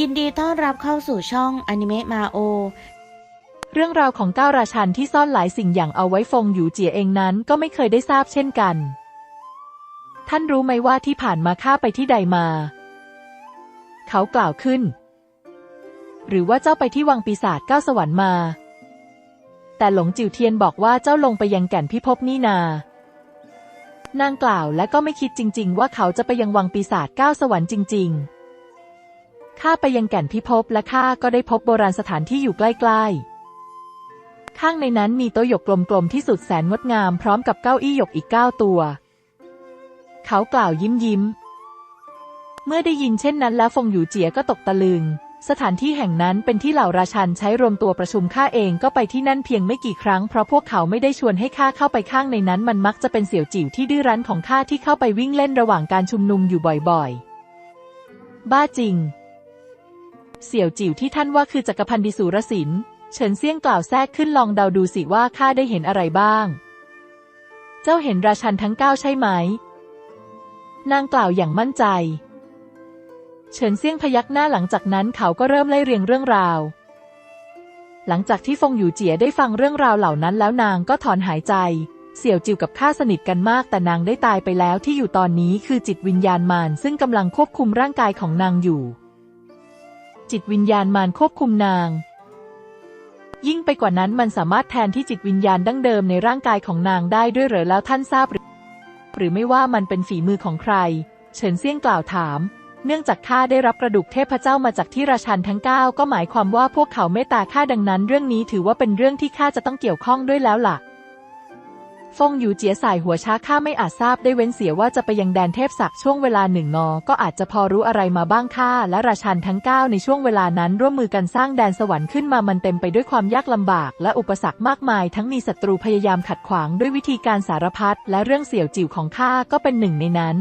ยินดีต้อนรับเข้าสู่ช่องอนิเมะมาโอ เรื่องราวของก้าวราชันที่ซ่อนหลายสิ่งอย่างเอาไว้ฟงหยูเจียเองนั้นก็ไม่เคยได้ทราบเช่นกัน ท่านรู้ไหมว่าที่ผ่านมาข้าไปที่ใดมา เขากล่าวขึ้น หรือว่าเจ้าไปที่วังปีศาจก้าวสวรรค์มา แต่หลงจิวเทียนบอกว่าเจ้าลงไปยังแก่นพิภพนี่นา นางกล่าวและก็ไม่คิดจริง ๆ ว่าเขาจะไปยังวังปีศาจก้าวสวรรค์จริง ๆ ข้าไปยังแก่นพิภพและข้าก็ได้พบโบราณสถานที่อยู่ใกล้ๆ ข้างในนั้นมีโต๊ะหยกกลมๆที่สุดแสนงดงามพร้อมกับเก้าอี้หยกอีกเก้าตัว เขากล่าวยิ้มยิ้ม เมื่อได้ยินเช่นนั้นแล้วฟงหยูเจียก็ตกตะลึง สถานที่แห่งนั้นเป็นที่เหล่าราชันใช้รวมตัวประชุมข้าเองก็ไปที่นั่นเพียงไม่กี่ครั้งเพราะพวกเขาไม่ได้ชวนให้ข้าเข้าไปข้างในนั้น มันมักจะเป็นเสี่ยวจิ๋วที่ดื้อรั้นของข้าที่เข้าไปวิ่งเล่นระหว่างการชุมนุมอยู่บ่อยๆ บ้าจริง เสี่ยวจิ๋วที่ท่านว่าคือจักรพันธ์ดิสูรศิลป์เฉินเซี่ยงกล่าวแทรกขึ้นลองเดาดูสิว่าข้าได้เห็นอะไรบ้าง เจ้าเห็นราชันทั้งเก้าใช่ไหม นางกล่าวอย่างมั่นใจ เฉินเซี่ยงพยักหน้าหลังจากนั้นเขาก็เริ่มไล่เรียงเรื่องราว หลังจากที่ฟงหยูเจียได้ฟังเรื่องราวเหล่านั้นแล้วนางก็ถอนหายใจ เสี่ยวจิวกับข้าสนิทกันมากแต่นางได้ตายไปแล้วที่อยู่ตอนนี้คือจิตวิญญาณมารซึ่งกำลังควบคุมร่างกายของนางอยู่ จิตวิญญาณมารควบคุมนาง ยิ่งไปกว่านั้นมันสามารถแทนที่จิตวิญญาณดั้งเดิมในร่างกายของนางได้ด้วยเหรอแล้วท่านทราบ หรือหรือไม่ว่ามันเป็นฝีมือของใคร เฉินเซี่ยงกล่าวถาม เนื่องจากข้าได้รับกระดูกเทพเจ้ามาจากที่ราชันทั้งเก้าก็หมายความว่าพวกเขาเมตตาข้าดังนั้น เรื่องนี้ถือว่าเป็นเรื่องที่ข้าจะต้องเกี่ยวข้องด้วยแล้วล่ะ ฟงหยูเจียสายหัวช้าข้าไม่อาจทราบได้เว้นเสียว่าจะไปยังแดนเทพศักดิ์ช่วงเวลาหนึ่งนอ ก็อาจจะพอรู้อะไรมาบ้างข้าและราชันทั้งเก้าในช่วงเวลานั้นร่วมมือกันสร้างแดนสวรรค์ขึ้นมามันเต็มไปด้วยความยากลำบาก และอุปสรรคมากมาย ทั้งมีศัตรูพยายามขัดขวางด้วยวิธีการสารพัดและเรื่องเสี่ยวจิ๋วของข้าก็เป็นหนึ่งในนั้น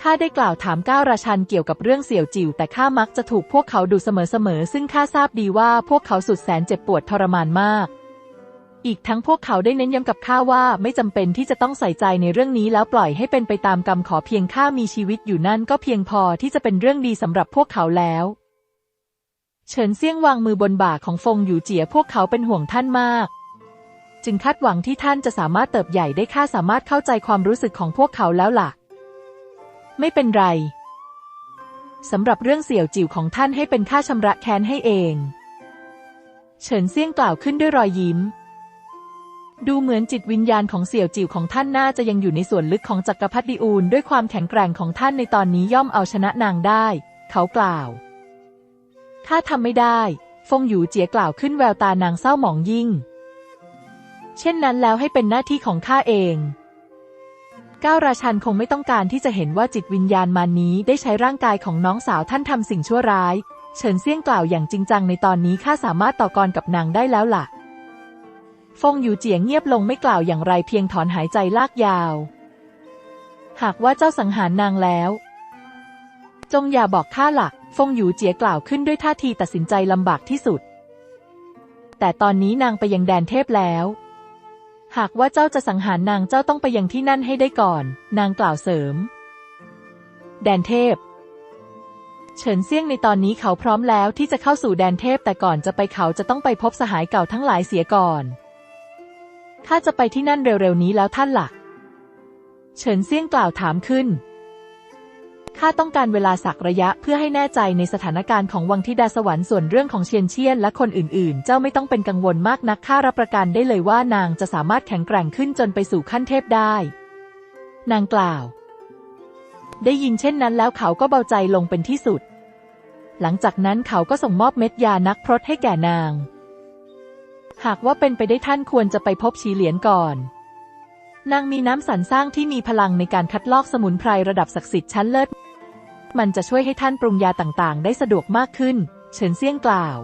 ข้าได้กล่าวถามก้าวราชันเกี่ยวกับเรื่องเสี่ยวจิ๋วแต่ข้ามักจะถูกพวกเขาดูเสมอๆซึ่งข้าทราบดีว่าพวกเขาสุดแสนเจ็บปวดทรมานมาก อีกทั้งพวกเขาได้เน้นย้ำกับข้าว่าไม่จำเป็นที่จะต้องใส่ใจในเรื่องนี้แล้วปล่อยให้เป็นไปตามกรรมขอเพียงข้ามีชีวิตอยู่นั่นก็เพียงพอที่จะเป็นเรื่องดีสำหรับพวกเขาแล้ว เฉินเซี่ยงวางมือบนบ่าของฟงอยู่เจียพวกเขาเป็นห่วงท่านมาก จึงคาดหวังที่ท่านจะสามารถเติบใหญ่ได้ข้าสามารถเข้าใจความรู้สึกของพวกเขาแล้วล่ะ ไม่เป็นไรสำหรับเรื่องเสี่ยวจิ๋วของท่านให้เป็นค่าชำระแค้นให้เอง เฉินเซี่ยงกล่าวขึ้นด้วยรอยยิ้ม ดูเหมือนจิตวิญญาณของเสี่ยวจิ๋วของท่านน่าจะยังอยู่ในส่วนลึกของจักรพรรดิอูนด้วยความแข็งแกร่งของท่านในตอนนี้ย่อมเอาชนะนางได้ เขากล่าวข้าทำไม่ได้ ฟงหยูเจียกล่าวขึ้นแววตานางเศร้าหมองยิ่ง เช่นนั้นแล้วให้เป็นหน้าที่ของข้าเองก้าวราชันคงไม่ต้องการที่จะเห็นว่าจิตวิญญาณมานี้ได้ใช้ร่างกายของน้องสาวท่านทำสิ่งชั่วร้าย เฉินเซี่ยงกล่าวอย่างจริงจังในตอนนี้ข้าสามารถต่อกรกับนางได้แล้วล่ะ ฟงอยู่เจียงเงียบลงไม่กล่าวอย่างไรเพียงถอนหายใจลากยาว หากว่าเจ้าสังหารนางแล้ว จงอย่าบอกข้าหลัก ฟงอยู่เจียกล่าวขึ้นด้วยท่าทีตัดสินใจลำบากที่สุด แต่ตอนนี้นางไปยังแดนเทพแล้ว หากว่าเจ้าจะสังหารนางเจ้าต้องไปยังที่นั่นให้ได้ก่อน นางกล่าวเสริม แดนเทพเฉินเซี่ยงในตอนนี้เขาพร้อมแล้วที่จะเข้าสู่แดนเทพแต่ก่อนจะไปเขาจะต้องไปพบสหายเก่าทั้งหลายเสียก่อน ข้าจะไปที่นั่นเร็วๆนี้แล้วท่านหลัก เฉินเซี่ยงกล่าวถามขึ้น ข้าต้องการเวลาสักระยะเพื่อให้แน่ใจในสถานการณ์ของวังทิดาสวรรค์ส่วนเรื่องของเชียนเชียนและคนอื่นๆ เจ้าไม่ต้องเป็นกังวลมากนักข้ารับประกันได้เลยว่านางจะสามารถแข็งแกร่งขึ้นจนไปสู่ขั้นเทพได้ นางกล่าว ได้ยินเช่นนั้นแล้วเขาก็เบาใจลงเป็นที่สุด หลังจากนั้นเขาก็ส่งมอบเม็ดยานักพรตให้แก่นาง หากว่าเป็นไปได้ท่านควรจะไปพบชีเหลียนก่อน นางมีน้ำสรรสร้างที่มีพลังในการคัดลอกสมุนไพรระดับศักดิ์สิทธิ์ชั้นเลิศ มันจะช่วยให้ท่านปรุงยาต่างๆ ได้สะดวกมากขึ้น เฉินเซี่ยงกล่าว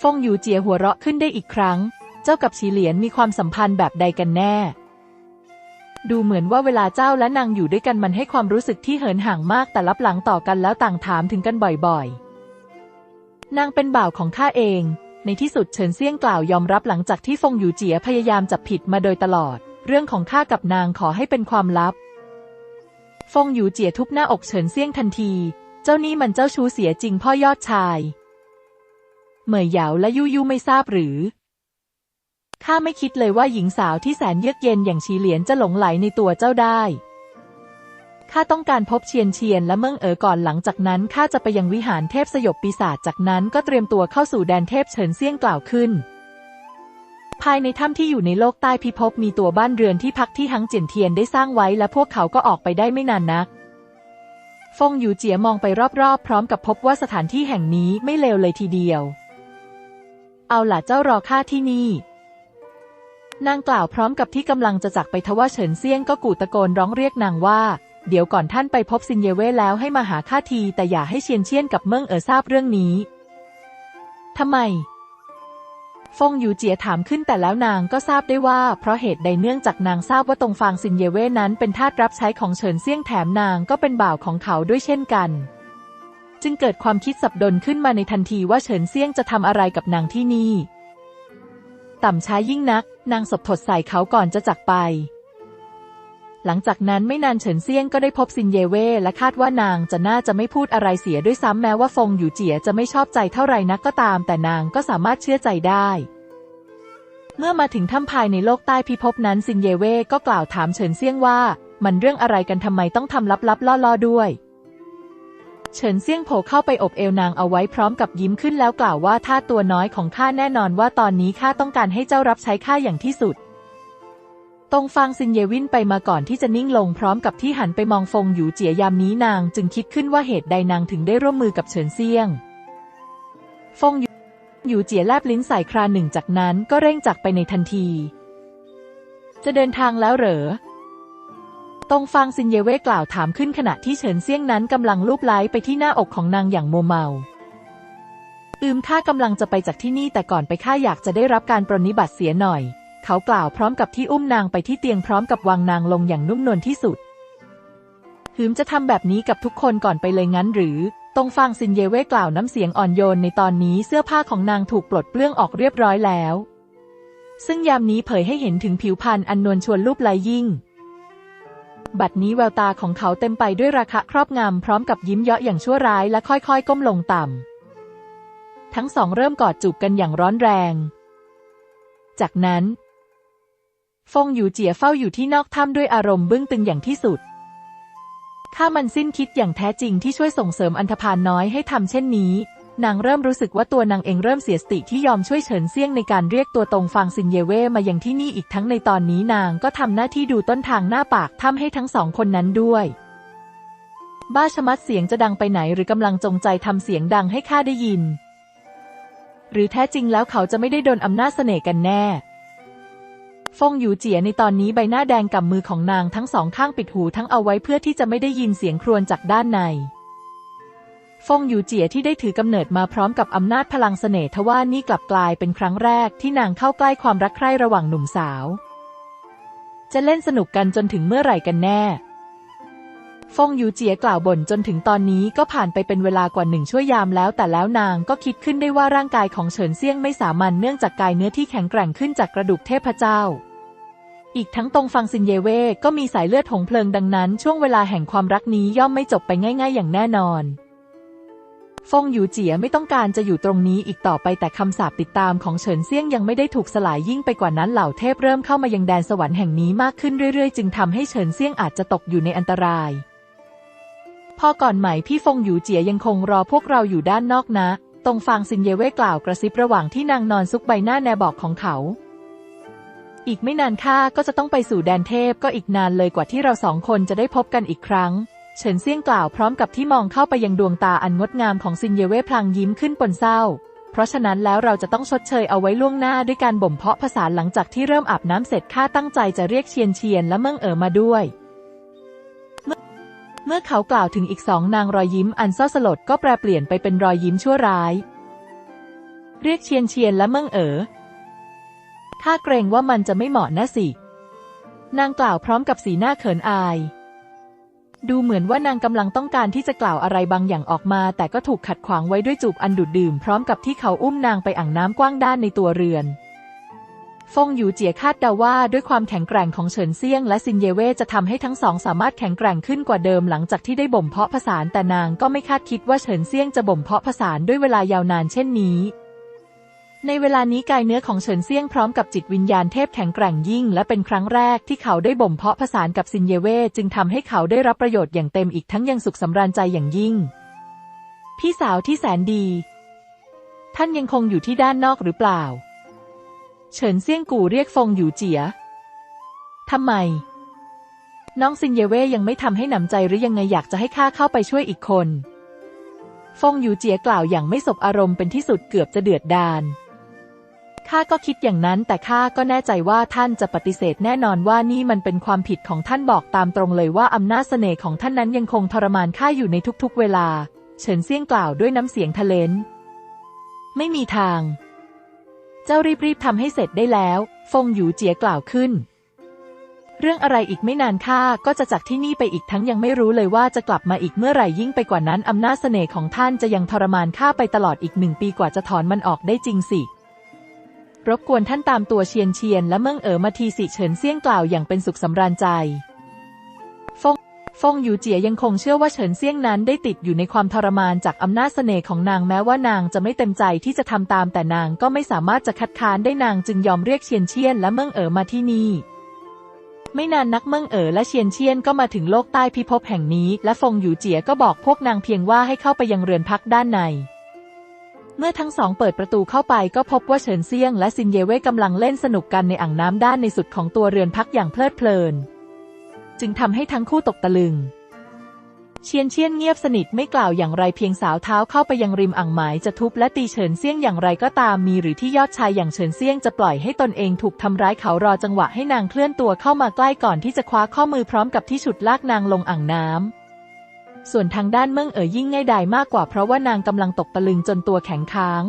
ฟงอยู่เจียหัวเราะขึ้นได้อีกครั้ง เจ้ากับชีเหลียนมีความสัมพันธ์แบบใดกันแน่ ดูเหมือนว่าเวลาเจ้าและนางอยู่ด้วยกันมันให้ความรู้สึกที่เหินห่างมากแต่รับหลังต่อกันแล้วต่างถามถึงกันบ่อยๆ นางเป็นบ่าวของข้าเอง ในที่สุดเฉินเซี่ยงกล่าวยอมรับหลังจากที่ฟงอยู่เจียพยายามจับผิดมาโดยตลอด เรื่องของข้ากับนางขอให้เป็นความลับ ฟงอยู่เจียทุบหน้าอกเฉินเซี่ยงทันที เจ้านี่มันเจ้าชู้เสียจริงพ่อยอดชาย เหมยเหยาและยู่ยู่ไม่ทราบหรือข้าไม่คิดเลยว่าหญิงสาวที่แสนเยือกเย็นอย่างชีเหลียนจะหลงไหลในตัวเจ้าได้ ข้าต้องการพบเชียนเชียนและเมืองเอ๋อก่อนหลังจากนั้นข้าจะไปยังวิหารเทพสยบปีศาจจากนั้นก็เตรียมตัวเข้าสู่แดนเทพเฉินเซี่ยงกล่าวขึ้น ภายในถ้ำที่อยู่ในโลกใต้พิภพมีตัวบ้านเรือนที่พักที่ฮังเจียนเทียนได้สร้างไว้และพวกเขาก็ออกไปได้ไม่นานนัก ฟงหยูเจียมองไปรอบๆ พร้อมกับพบว่าสถานที่แห่งนี้ไม่เลวเลยทีเดียว เอาล่ะเจ้ารอข้าที่นี่นางกล่าวพร้อมกับที่กำลังจะจักไปทว่าเฉินเซี่ยงก็กูตะโกนร้องเรียกนางว่า เดี๋ยวก่อนท่านไปพบซินเยเว่แล้วให้มาหาข้าทีแต่อย่าให้เชียนเชียนกับเมิ่งเอ๋อทราบเรื่องนี้ทำไม ฟงหยูเจียถามขึ้นแต่แล้วนางก็ทราบได้ว่า เพราะเหตุใดเนื่องจากนางทราบว่าตรงฟางซินเยเว่นั้นเป็นทาสรับใช้ของเฉินเซี่ยงแถมนางก็เป็นบ่าวของเขาด้วยเช่นกัน จึงเกิดความคิดสับดนขึ้นมาในทันทีว่าเฉินเซี่ยงจะทำอะไรกับนางที่นี่ ต่ำช้ายิ่งนัก นางสบถดใส่เขาก่อนจะจักไป หลังจากนั้นไม่นานเฉินเซี่ยงก็ได้พบซินเยเว่และคาดว่านางจะน่าจะไม่พูดอะไรเสียด้วยซ้ำแม้ว่าฟงอยู่เจียจะไม่ชอบใจเท่าไรนักก็ตาม แต่นางก็สามารถเชื่อใจได้เมื่อมาถึงถ้ำภายในโลกใต้พิภพนั้นซินเยเว่ก็กล่าวถามเฉินเซี่ยงว่า มันเรื่องอะไรกันทำไมต้องทำลับๆล่อๆด้วย เฉินเซี่ยงโผล่เข้าไปอบเอวนางเอาไว้พร้อมกับยิ้มขึ้นแล้วกล่าวว่าถ้าตัวน้อยของข้าแน่นอนว่าตอนนี้ข้าต้องการให้เจ้ารับใช้ข้าอย่างที่สุด ตรงฟางซินเยวินไปมาก่อนที่จะนิ่งลงพร้อมกับที่หันไปมองฟงหยูเจียยามนี้นางจึงคิดขึ้นว่าเหตุใดนางถึงได้ร่วมมือกับเฉินเซียง ฟงหยูเจียแลบลิ้นใส่คราหนึ่งจากนั้นก็เร่งจักไปในทันที จะเดินทางแล้วเหรอตรงฟางซินเยเว่กล่าวถามขึ้นขณะที่เฉินเซียงนั้นกำลังลูบไล้ไปที่หน้าอกของนางอย่างโมเมาอืมข้ากำลังจะไปจากที่นี่แต่ก่อนไปข้าอยากจะได้รับการปรนนิบัติเสียหน่อย เขากล่าวพร้อมกับที่อุ้มนางไปที่เตียงพร้อมกับวางนางลงอย่างนุ่มนวลที่สุด หืมจะทำแบบนี้กับทุกคนก่อนไปเลยงั้นหรือ ตรงฟางซินเยเว่กล่าวน้ำเสียงอ่อนโยนในตอนนี้เสื้อผ้าของนางถูกปลดเปลื้องออกเรียบร้อยแล้ว ซึ่งยามนี้เผยให้เห็นถึงผิวพรรณอันนวลชวนรูปไลยิ่ง บัดนี้แววตาของเขาเต็มไปด้วยราคะครอบงำพร้อมกับยิ้มเยาะอย่างชั่วร้ายและค่อยๆ ก้มลงต่ำทั้งสองเริ่มกอดจูบกันอย่างร้อนแรงจากนั้น ฟงอยู่เจียเฝ้าอยู่ที่นอกถ้ำด้วยอารมณ์บึ้งตึงอย่างที่สุด ข้ามันสิ้นคิดอย่างแท้จริงที่ช่วยส่งเสริมอันธพาลน้อยให้ทำเช่นนี้ นางเริ่มรู้สึกว่าตัวนางเองเริ่มเสียสติที่ยอมช่วยเฉินเซี่ยงในการเรียกตัวตรงฟางซินเยเว่มายังที่นี่อีกทั้งในตอนนี้นางก็ทำหน้าที่ดูต้นทางหน้าปากถ้ำให้ทั้งสองคนนั้นด้วย บ้าชะมัดเสียงจะดังไปไหนหรือกำลังจงใจทำเสียงดังให้ข้าได้ยิน หรือแท้จริงแล้วเขาจะไม่ได้โดนอำนาจเสน่ห์กันแน่ ฟงหยูเจียในตอนนี้ใบหน้าแดงกับมือของนางทั้งสองข้างปิดหูทั้งเอาไว้เพื่อที่จะไม่ได้ยินเสียงครวญจากด้านใน ฟงหยูเจียที่ได้ถือกำเนิดมาพร้อมกับอำนาจพลังเสน่ห์ทว่านี่กลับกลายเป็นครั้งแรกที่นางเข้าใกล้ความรักใคร่ระหว่างหนุ่มสาว จะเล่นสนุกกันจนถึงเมื่อไหร่กันแน่ ฟงยูเจียกล่าวบ่นจนถึงตอนนี้ก็ผ่านไปเป็นเวลากว่าหนึ่งชั่วยามแล้วแต่แล้วนางก็คิดขึ้นได้ว่าร่างกายของเฉินเซี่ยงไม่สามัญเนื่องจากกายเนื้อที่แข็งแกร่งขึ้นจากกระดูกเทพเจ้า อีกทั้งตรงฟังซินเยเว่ก็มีสายเลือดหงเพลิงดังนั้น ช่วงเวลาแห่งความรักนี้ย่อมไม่จบไปง่าย ๆ อย่างแน่นอนฟงหยูเจียไม่ต้องการจะอยู่ตรงนี้อีกต่อไปแต่คำสาปติดตามของเฉินเซี่ยงยังไม่ได้ถูกสลายยิ่งไปกว่านั้นเหล่าเทพเริ่มเข้ามายังแดนสวรรค์แห่งนี้มากขึ้นเรื่อยๆ จึงทำให้เฉินเซี่ยงอาจจะตกอยู่ในอันตราย พอก่อนไหมพี่ฟงหยูเจียยังคงรอพวกเราอยู่ด้านนอกนะ ตรงฟางซินเยเว่กล่าวกระซิบระหว่างที่นางนอนซุกใบหน้าแนบอกของเขา อีกไม่นานข้าก็จะต้องไปสู่แดนเทพก็อีกนานเลยกว่าที่เราสองคนจะได้พบกันอีกครั้ง เฉินเซี่ยงกล่าวพร้อมกับที่มองเข้าไปยังดวงตาอันงดงามของซินเยเว่พลางยิ้มขึ้นปนเศร้า เพราะฉะนั้นแล้วเราจะต้องชดเชยเอาไว้ล่วงหน้าด้วยการบ่มเพาะภาษาหลังจากที่เริ่มอาบน้ำเสร็จข้าตั้งใจจะเรียกเชียนเชียนและเมิ่งเอ๋อมาด้วยเมื่อเขากล่าวถึงอีกสองนางรอยยิ้มอันเศร้าสลดก็แปรเปลี่ยนไปเป็นรอยยิ้มชั่วร้าย เรียกเชียนเชียนและเมิ่งเอ๋อ ข้าเกรงว่ามันจะไม่เหมาะนะสิ นางกล่าวพร้อมกับสีหน้าเขินอาย ดูเหมือนว่านางกำลังต้องการที่จะกล่าวอะไรบางอย่างออกมา แต่ก็ถูกขัดขวางไว้ด้วยจูบอันดุดดื่ม พร้อมกับที่เขาอุ้มนางไปอ่างน้ำกว้างด้านในตัวเรือนฟงหยูเจียคาดเดาว่าด้วยความแข็งแกร่งของเฉินเซียง และซินเยเว่จะทำให้ทั้งสองสามารถแข็งแกร่งขึ้นกว่าเดิมหลังจากที่ได้บ่มเพาะผสานแต่นางก็ไม่คาดคิดว่าเฉินเซียงจะบ่มเพาะผสานด้วยเวลายาวนานเช่นนี้ ในเวลานี้กายเนื้อของเฉินเซี่ยงพร้อมกับจิตวิญญาณเทพแข็งแกร่งยิ่ง และเป็นครั้งแรกที่เขาได้บ่มเพาะผสานกับซินเยเว่จึงทำให้เขาได้รับประโยชน์อย่างเต็มอีกทั้งยังสุขสำราญใจอย่างยิ่ง พี่สาวที่แสนดี ท่านยังคงอยู่ที่ด้านนอกหรือเปล่า เฉินเซี่ยงกู่เรียกฟงอยู่เจียทำไม น้องซินเยเว่ยังไม่ทำให้หนำใจหรือยังไงอยากจะให้ข้าเข้าไปช่วยอีกคน ฟงอยู่เจียกล่าวอย่างไม่สบอารมณ์เป็นที่สุดเกือบจะเดือดดาล ข้าก็คิดอย่างนั้นแต่ข้าก็แน่ใจว่าท่านจะปฏิเสธแน่นอนว่านี่มันเป็นความผิดของท่านบอกตามตรงเลยว่าอำนาจเสน่ห์ของท่านนั้นยังคงทรมานข้าอยู่ในทุกๆ เวลา เฉินเซี่ยงกล่าวด้วยน้ำเสียงทะเลนไม่มีทาง เจ้ารีบๆทำให้เสร็จได้แล้ว ฟงหยูเจียกล่าวขึ้น เรื่องอะไรอีกไม่นานข้าก็จะจากที่นี่ไปอีกทั้งยังไม่รู้เลยว่าจะกลับมาอีกเมื่อไหร่ยิ่งไปกว่านั้นอำนาจเสน่ห์ของท่านจะยังทรมานข้าไปตลอดอีกหนึ่งปีกว่าจะถอนมันออกได้จริงสิ รบกวนท่านตามตัวเชียนเชียน และเมืองเอ๋อมาทีสิเฉินเซี่ยงกล่าวอย่างเป็นสุขสำราญใจฟงฟงหยูเจียยังคงเชื่อว่าเฉินเซี่ยงนั้นได้ติดอยู่ในความทรมานจากอำนาจเสน่ห์ของนางแม้ว่านางจะไม่เต็มใจที่จะทำตามแต่นางก็ไม่สามารถจะคัดค้านได้นางจึงยอมเรียกเชียนเชียนและเมืองเอ๋อมาที่นี่ไม่นานนักเมืองเอ๋อและเชียนเชียนก็มาถึงโลกใต้พิภพแห่งนี้ และฟงหยูเจียก็บอกพวกนางเพียงว่าให้เข้าไปยังเรือนพักด้านใน เมื่อทั้งสองเปิดประตูเข้าไปก็พบว่าเฉินเซียงและซินเยเว่กำลังเล่นสนุกกันในอ่างน้ำด้านในสุดของตัวเรือนพักอย่างเพลิดเพลิน จึงทำให้ทั้งคู่ตกตะลึง เชียนเชียนเงียบสนิทไม่กล่าวอย่างไรเพียงสาวเท้าเข้าไปยังริมอ่างหมายจะทุบและตีเฉินเซียงอย่างไรก็ตามมีหรือที่ยอดชายอย่างเฉินเซียงจะปล่อยให้ตนเองถูกทำร้ายเขารอจังหวะให้นางเคลื่อนตัวเข้ามาใกล้ก่อนที่จะคว้าข้อมือพร้อมกับที่ฉุดลากนางลงอ่างน้ำ ส่วนทางด้านเมืองเอ๋ยยิ่งง่ายดายมากกว่าเพราะว่านางกำลังตกตะลึงจนตัวแข็งค้าง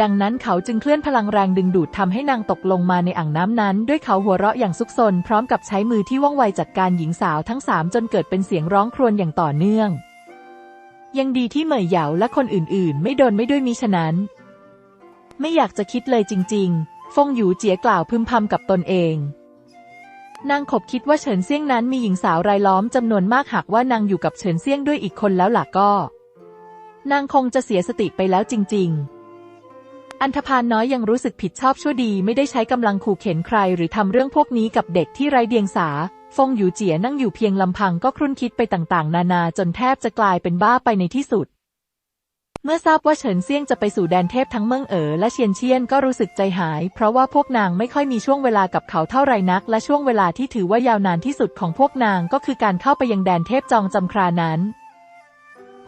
ดังนั้นเขาจึงเคลื่อนพลังแรงดึงดูดทำให้นางตกลงมาในอ่างน้ำนั้น ด้วยเขาหัวเราะอย่างซุกซนพร้อมกับใช้มือที่ว่องไวจัดการหญิงสาวทั้งสามจนเกิดเป็นเสียงร้องครวญอย่างต่อเนื่อง ยังดีที่เหมยเหยาและคนอื่นๆ ไม่โดนไม่ด้วยมิฉะนั้น ไม่อยากจะคิดเลยจริง ๆ ฟงหยูเจียกล่าวพึมพำกับตนเอง นางขบคิดว่าเฉินเซี่ยงนั้นมีหญิงสาวรายล้อมจำนวนมากหากว่านางอยู่กับเฉินเซี่ยงด้วยอีกคนแล้วล่ะก็ นางคงจะเสียสติไปแล้วจริง ๆ อันธพาลน้อยยังรู้สึกผิดชอบชั่วดีไม่ได้ใช้กำลังขู่เข็นใคร หรือทำเรื่องพวกนี้กับเด็กที่ไร้เดียงสา ฟงหยูเจียนั่งอยู่เพียงลำพังก็ครุ่นคิดไปต่างๆ นานาจนแทบจะกลายเป็นบ้าไปในที่สุด เมื่อทราบว่าเฉินเซี่ยงจะไปสู่แดนเทพทั้งเมืองเอ๋อและเชียนเชียนก็รู้สึกใจหาย เพราะว่าพวกนางไม่ค่อยมีช่วงเวลากับเขาเท่าไรนัก และช่วงเวลาที่ถือว่ายาวนานที่สุดของพวกนางก็คือการเข้าไปยังแดนเทพจองจำครานั้น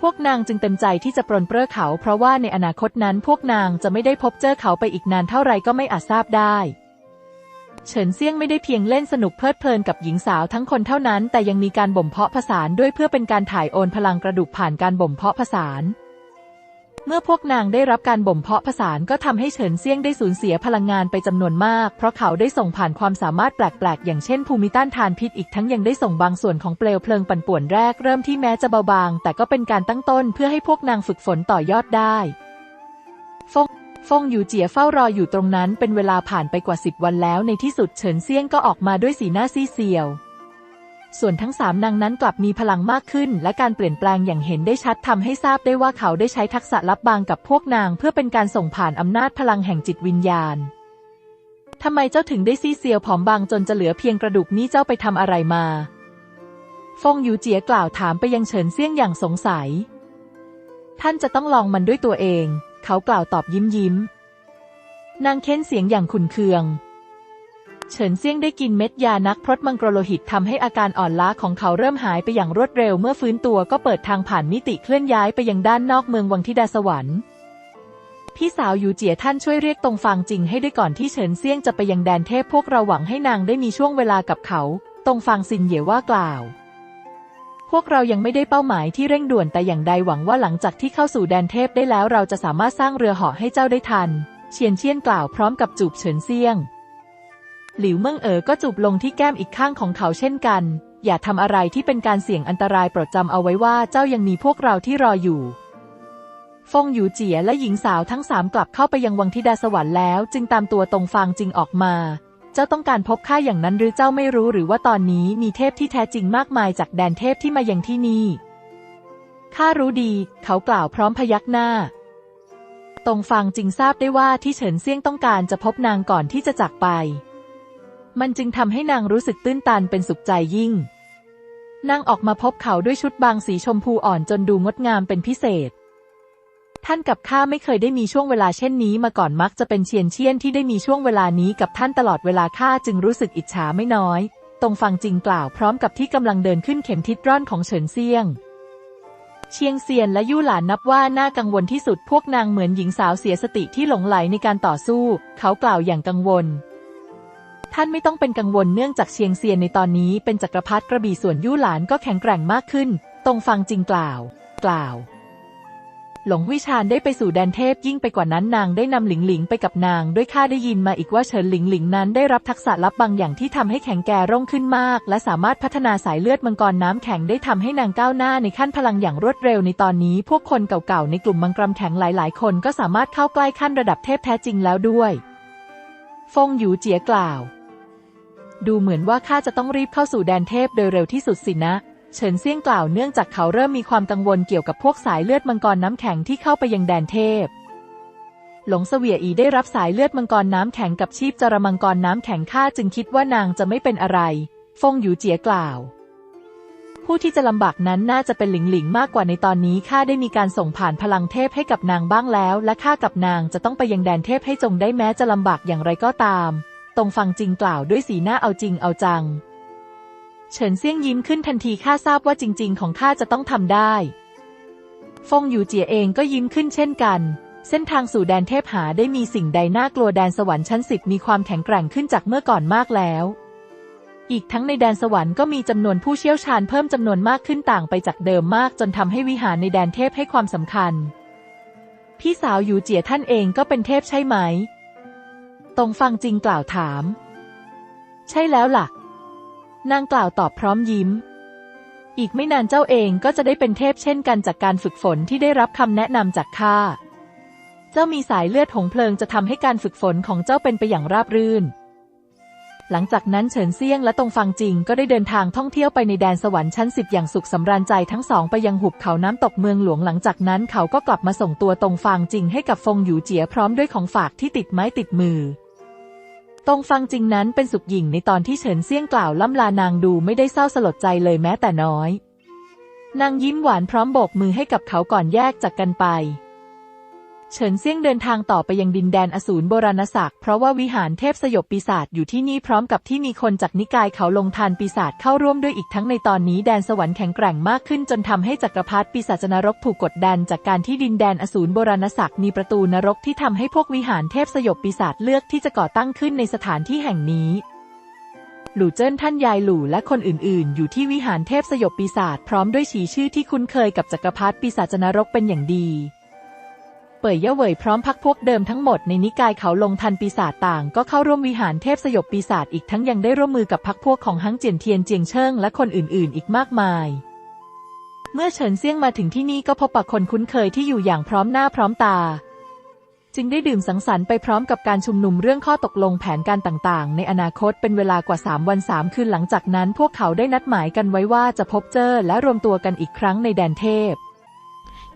พวกนางจึงเต็มใจที่จะปรนเปร้อเขา เพราะว่าในอนาคตนั้นพวกนางจะไม่ได้พบเจอเขาไปอีกนานเท่าไรก็ไม่อาจทราบได้ เฉินเซี่ยงไม่ได้เพียงเล่นสนุกเพลิดเพลินกับหญิงสาวทั้งคนเท่านั้น แต่ยังมีการบ่มเพาะผสานด้วยเพื่อเป็นการถ่ายโอนพลังกระดูกผ่านการบ่มเพาะผสาน เมื่อพวกนางได้รับการบ่มเพาะผสานก็ทำให้เฉินเซียงได้สูญเสียพลังงานไปจำนวนมาก เพราะเขาได้ส่งผ่านความสามารถแปลกๆ อย่างเช่นภูมิต้านทานพิษอีกทั้งยังได้ส่งบางส่วนของเปลวเพลิงปั่นป่วนแรกเริ่มที่แม้จะเบาบาง แต่ก็เป็นการตั้งต้นเพื่อให้พวกนางฝึกฝนต่อยอดได้ฟงฟงอยู่เจียเฝ้ารออยู่ตรงนั้นเป็นเวลาผ่านไปกว่าสิบวันแล้วในที่สุดเฉินเซียงก็ออกมาด้วยสีหน้าซีเซียว ส่วนทั้งสามนางนั้นกลับมีพลังมากขึ้น และการเปลี่ยนแปลงอย่างเห็นได้ชัดทำให้ทราบได้ว่าเขาได้ใช้ทักษะลับบางกับพวกนาง เพื่อเป็นการส่งผ่านอำนาจพลังแห่งจิตวิญญาณทำไมเจ้าถึงได้ซีเซียวผอมบางจนจะเหลือเพียงกระดูกนี้เจ้าไปทำอะไรมา ฟงอยู่เจียกล่าวถามไปยังเฉินเซี่ยงอย่างสงสัย ท่านจะต้องลองมันด้วยตัวเอง เขากล่าวตอบยิ้มยิ้ม นางเค้นเสียงอย่างขุนเคือง เฉินเซี่ยงได้กินเม็ดยานักพรตมังกรโลหิตทำให้อาการอ่อนล้าของเขาเริ่มหายไปอย่างรวดเร็วเมื่อฟื้นตัวก็เปิดทางผ่านมิติเคลื่อนย้ายไปยังด้านนอกเมืองวังทิดาสวรรค์พี่สาวอยู่เจียท่านช่วยเรียกตรงฟางจริงให้ด้วยก่อนที่เฉินเซี่ยงจะไปยังแดนเทพพวกเราหวังให้นางได้มีช่วงเวลากับเขา ตรงฟางซินเหยว่ากล่าว พวกเรายังไม่ได้เป้าหมายที่เร่งด่วนแต่อย่างใดหวังว่าหลังจากที่เข้าสู่แดนเทพได้แล้วเราจะสามารถสร้างเรือเหาะให้เจ้าได้ทันเชียนเชียนกล่าวพร้อมกับจูบเฉินเซี่ยง หลิวเมิงเอ๋อก็จูบลงที่แก้มอีกข้างของเขาเช่นกัน อย่าทำอะไรที่เป็นการเสี่ยงอันตรายโปรดจำเอาไว้ว่าเจ้ายังมีพวกเราที่รออยู่ ฟงหยูเจียและหญิงสาวทั้งสามกลับเข้าไปยังวังธิดาสวรรค์แล้ว จึงตามตัวตรงฟางจริงออกมา เจ้าต้องการพบข้าอย่างนั้นหรือเจ้าไม่รู้หรือว่าตอนนี้มีเทพที่แท้จริงมากมายจากแดนเทพที่มายังที่นี่ข้ารู้ดี เขากล่าวพร้อมพยักหน้าตรงฟางจริงทราบได้ว่าที่เฉินเซี่ยงต้องการจะพบนางก่อนที่จะจากไป มันจึงทำให้นางรู้สึกตื้นตันเป็นสุขใจยิ่ง นางออกมาพบเขาด้วยชุดบางสีชมพูอ่อนจนดูงดงามเป็นพิเศษ ท่านกับข้าไม่เคยได้มีช่วงเวลาเช่นนี้มาก่อนมักจะเป็นเชียนเชียนที่ได้มีช่วงเวลานี้กับท่านตลอดเวลาข้าจึงรู้สึกอิจฉาไม่น้อย ตรงฟังจริงกล่าวพร้อมกับที่กำลังเดินขึ้นเข็มทิศร่อนของเฉินเซียงเชียงเซียนและยู่หลานนับว่าน่ากังวลที่สุดพวกนางเหมือนหญิงสาวเสียสติที่หลงไหลในการต่อสู้ เขากล่าวอย่างกังวล ท่านไม่ต้องเป็นกังวลเนื่องจากเชียงเซียนในตอนนี้เป็นจักรพรรดิกระบี่ส่วนยู่หลานก็แข็งแกร่งมากขึ้น ตรงฟังจริงกล่าว กล่าว หลงวิชาญได้ไปสู่แดนเทพยิ่งไปกว่านั้นนางได้นำหลิงหลิงไปกับนางด้วยข้าได้ยินมาอีกว่าเฉินหลิงหลิงนั้นได้รับทักษะลับบางอย่างที่ทำให้แข็งแกร่งขึ้นมาก และสามารถพัฒนาสายเลือดมังกรน้ำแข็งได้ทำให้นางก้าวหน้าในขั้นพลังอย่างรวดเร็วในตอนนี้ พวกคนเก่าๆในกลุ่มมังกรแข็งหลายๆ คนก็สามารถเข้าใกล้ขั้นระดับเทพแท้จริงแล้วด้วย ฟงหยูเจียกล่าว ดูเหมือนว่าข้าจะต้องรีบเข้าสู่แดนเทพโดยเร็วที่สุดสินะ เฉินเซี่ยงกล่าวเนื่องจากเขาเริ่มมีความกังวลเกี่ยวกับพวกสายเลือดมังกรน้ำแข็งที่เข้าไปยังแดนเทพ หลงเสวียอีได้รับสายเลือดมังกรน้ำแข็งกับชีพจรมังกรน้ำแข็งข้าจึงคิดว่านางจะไม่เป็นอะไร ฟงหยูเจียกล่าว ผู้ที่จะลำบากนั้นน่าจะเป็นหลิงหลิงมากกว่าในตอนนี้ข้าได้มีการส่งผ่านพลังเทพให้กับนางบ้างแล้ว และข้ากับนางจะต้องไปยังแดนเทพให้จงได้แม้จะลำบากอย่างไรก็ตาม ตรงฟังจริงกล่าวด้วยสีหน้าเอาจริงเอาจัง เฉินเซี่ยงยิ้มขึ้นทันทีข้าทราบว่าจริง ๆ ของข้าจะต้องทำได้ ฟงอยู่เจียเองก็ยิ้มขึ้นเช่นกัน เส้นทางสู่แดนเทพหาได้มีสิ่งใดน่ากลัวแดนสวรรค์ชั้นสิบมีความแข็งแกร่งขึ้นจากเมื่อก่อนมากแล้ว อีกทั้งในแดนสวรรค์ก็มีจำนวนผู้เชี่ยวชาญเพิ่มจำนวนมากขึ้นต่างไปจากเดิมมากจนทำให้วิหารในแดนเทพให้ความสำคัญพี่สาวอยู่เจียท่านเองก็เป็นเทพใช่ไหม ตรงฟังจริงกล่าวถาม ใช่แล้วล่ะ นางกล่าวตอบพร้อมยิ้ม อีกไม่นานเจ้าเองก็จะได้เป็นเทพเช่นกันจากการฝึกฝนที่ได้รับคำแนะนำจากข้า เจ้ามีสายเลือดหงเพลิงจะทำให้การฝึกฝนของเจ้าเป็นไปอย่างราบรื่น หลังจากนั้นเฉินเซียงและตรงฟังจริงก็ได้เดินทางท่องเที่ยวไปในแดนสวรรค์ชั้นสิบอย่างสุขสำราญใจทั้งสองไปยังหุบเขาน้ำตกเมืองหลวงหลังจากนั้นเขาก็กลับมาส่งตัวตรงฟางจริงให้กับฟงหยูเจียพร้อมด้วยของฝากที่ติดไม้ติดมือ ตรงฟังจริงนั้นเป็นสุขหยิ่งในตอนที่เฉินเซี่ยงกล่าวล่ำลานางดูไม่ได้เศร้าสลดใจเลยแม้แต่น้อย นางยิ้มหวานพร้อมโบกมือให้กับเขาก่อนแยกจากกันไป เฉินเซี่ยงเดินทางต่อไปยังดินแดนอสูรโบราณศักดิ์เพราะว่าวิหารเทพสยบปีศาจอยู่ที่นี่พร้อมกับที่มีคนจากนิกายเขาลงทานปีศาจเข้าร่วมด้วยอีกทั้งในตอนนี้แดนสวรรค์แข็งแกร่งมากขึ้นจนทำให้จักรพรรดิปีศาจนรกถูกกดดันจากการที่ดินแดนอสูรโบราณศักดิ์มีประตูนรกที่ทำให้พวกวิหารเทพสยบปีศาจเลือกที่จะก่อตั้งขึ้นในสถานที่แห่งนี้หลู่เจิ้นท่านยายหลู่และคนอื่นๆ อยู่ที่วิหารเทพสยบปีศาจพร้อมด้วยฉีชื่อที่คุ้นเคยกับจักรพรรดิปีศาจนรกเป็นอย่างดี เป่ยเย่เวยพร้อมพักพวกเดิมทั้งหมดในนิกายเขาลงทันปีศาจต่าง ก็เข้าร่วมวิหารเทพสยบปีศาจอีกทั้งยังได้ร่วมมือกับพักพวกของฮังเจียนเทียนเจียงเชิงและคนอื่นๆ อีกมากมาย เมื่อเฉินเซี่ยงมาถึงที่นี่ก็พบปะคนคุ้นเคยที่อยู่อย่างพร้อมหน้าพร้อมตา จึงได้ดื่มสังสรรค์ไปพร้อมกับการชุมนุมเรื่องข้อตกลงแผนการต่างๆ ในอนาคตเป็นเวลากว่า 3 วัน 3 คืนหลังจากนั้น พวกเขาได้นัดหมายกันไว้ว่าจะพบเจอและรวมตัวกันอีกครั้งในแดนเทพ